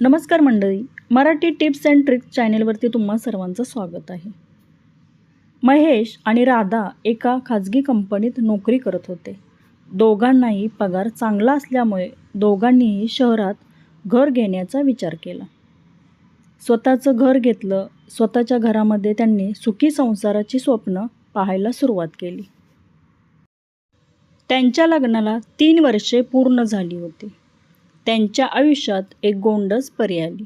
नमस्कार मंडळी Marathi tips and tricks चॅनेलवरती तुम्हा सर्वांचं स्वागत आहे. महेश आणि राधा एका खाजगी कंपनीत नोकरी करत होते. दोघांनाही पगार चांगला असल्यामुळे दोघांनीही शहरात घर घेण्याचा विचार केला. स्वतःचं घर घेतलं स्वतःच्या घरामध्ये त्यांनी सुखी संसाराची स्वप्न पाहायला सुरुवात केली. त्यांच्या लग्नाला तीन वर्षे पूर्ण झाली होती. त्यांच्या आयुष्यात एक गोंडस परी आली.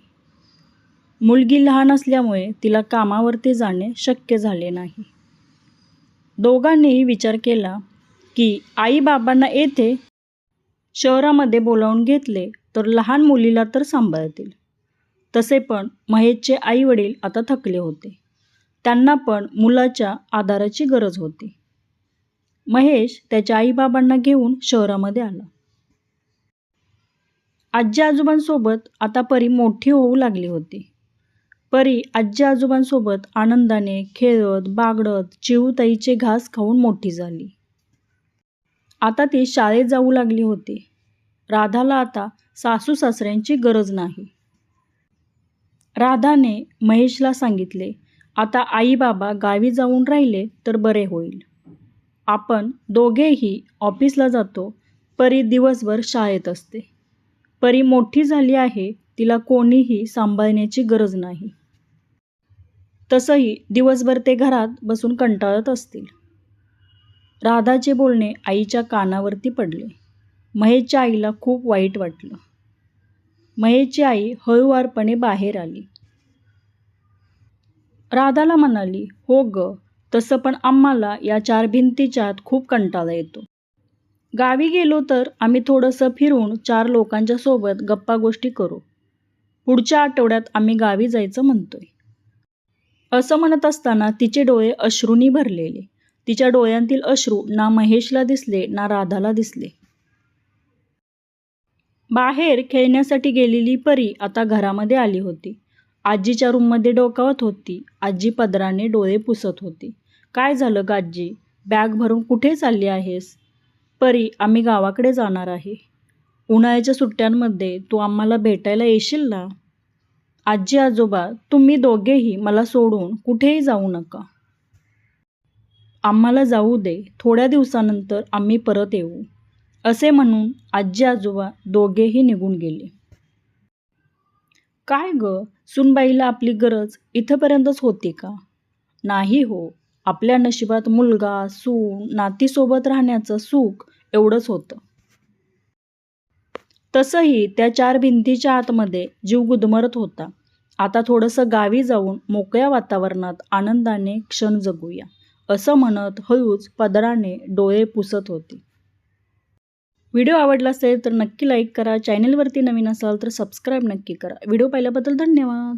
मुलगी लहान असल्यामुळे तिला कामावरती जाणे शक्य झाले नाही. दोघांनीही विचार केला की आईबाबांना येथे शहरामध्ये बोलावून घेतले तर लहान मुलीला तर सांभाळतील. तसे पण महेशचे आई वडील आता थकले होते. त्यांना पण मुलाच्या आधाराची गरज होती. महेश त्याच्या आईबाबांना घेऊन शहरामध्ये आला. आजी आजोबांसोबत आता परी मोठी होऊ लागली होती. परी आजी आजोबांसोबत आनंदाने खेळत बागडत चिऊताईचे घास खाऊन मोठी झाली. आता ती शाळेत जाऊ लागली होती. राधाला आता सासू सासऱ्यांची गरज नाही. राधाने महेशला सांगितले आता आई बाबा गावी जाऊन राहिले तर बरे होईल. आपण दोघेही ऑफिसला जातो. परी दिवसभर शाळेत असते. परी मोठी झाली आहे तिला कोणीही सांभाळण्याची गरज नाही. तसंही दिवसभर ते घरात बसून कंटाळत असतील. राधाचे बोलणे आईच्या कानावरती पडले. महेशच्या आईला खूप वाईट वाटलं. महेशची आई हळूवारपणे बाहेर आली. राधाला म्हणाली हो ग तसं पण आम्हाला या चार भिंतीच्या आत खूप कंटाळा येतो. गावी गेलो तर आम्ही थोडंसं फिरून चार लोकांच्या सोबत गप्पा गोष्टी करू. पुढच्या आठवड्यात आम्ही गावी जायचं म्हणतोय. असं म्हणत असताना तिचे डोळे अश्रूंनी भरलेले. तिच्या डोळ्यांतील अश्रू ना महेशला दिसले ना राधाला दिसले. बाहेर खेळण्यासाठी गेलेली परी आता घरामध्ये आली होती. आजीच्या रूममध्ये डोकावत होती. आजी पदराने डोळे पुसत होती. काय झालं ग आजी बॅग भरून कुठे चालली आहेस? परी आम्ही गावाकडे जाणार आहे. उन्हाळ्याच्या सुट्ट्यांमध्ये तू आम्हाला भेटायला येशील ना? आजी आजोबा तुम्ही दोघेही मला सोडून कुठेही जाऊ नका. आम्हाला जाऊ दे. थोड्या दिवसानंतर आम्ही परत येऊ. असे म्हणून आजी आजोबा दोघेही निघून गेले. काय ग? सुनबाईला आपली गरज इथंपर्यंतच होती का? नाही हो. आपल्या नशिबात मुलगा सून नातीसोबत राहण्याचं सुख एवढंच होतं. तसंही त्या चार भिंतीच्या आतमध्ये जीव गुदमरत होता. आता थोडंसं गावी जाऊन मोकळ्या वातावरणात आनंदाने क्षण जगूया असं म्हणत हळूच पदराने डोळे पुसत होती. व्हिडिओ आवडला असेल तर नक्की लाईक करा. चॅनेलवरती नवीन असाल तर सबस्क्राईब नक्की करा. व्हिडिओ पाहिल्याबद्दल धन्यवाद.